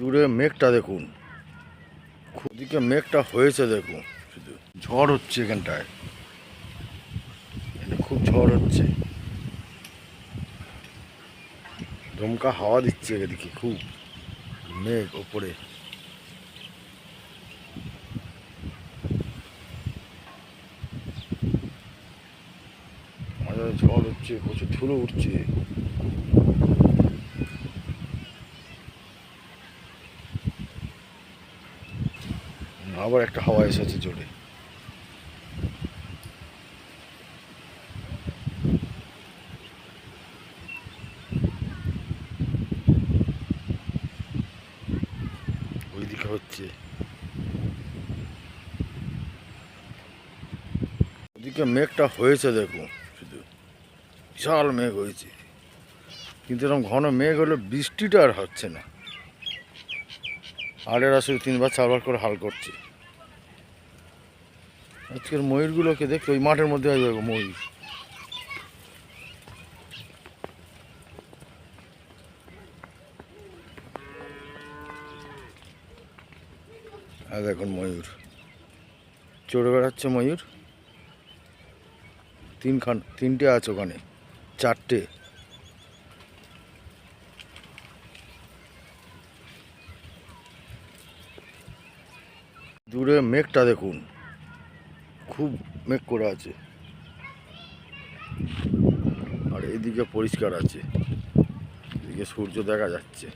দূরে মেঘটা দেখুন। ওদিকে মেঘটা হয়েছে দেখুন, শুধু। ঝড় হচ্ছে এখানটায়। এখানে খুব ঝড় হচ্ছে। দমকা হাওয়া দিচ্ছে এদিকে খুব। মেঘ ওপরে। ঝড় হচ্ছে, প্রচুর ধুলো উঠছে। আবার একটা হাওয়া এসেছে জোরে। ওইদিকে হচ্ছে। ওদিকে মেঘটা হয়েছে দেখুন, শুধু। বিশাল মেঘ হয়েছে। কিন্তু এরকম ঘন মেঘ হলে বৃষ্টিটা আর হচ্ছে না। আর এরা তিনবার চারবার করে হাল করছে। আজকের ময়ূরগুলোকে দেখতে ওই মাঠের মধ্যে আসবে ময়ূর। আর দেখুন ময়ূর। চড়ে বেড়াচ্ছে ময়ূর। তিনখান, তিনটে আছে ওখানে, চারটে। দূরে মেঘটা দেখুন। খুব মেঘ করে আছে। আর এদিকে পরিষ্কার আছে। এদিকে সূর্য দেখা যাচ্ছে।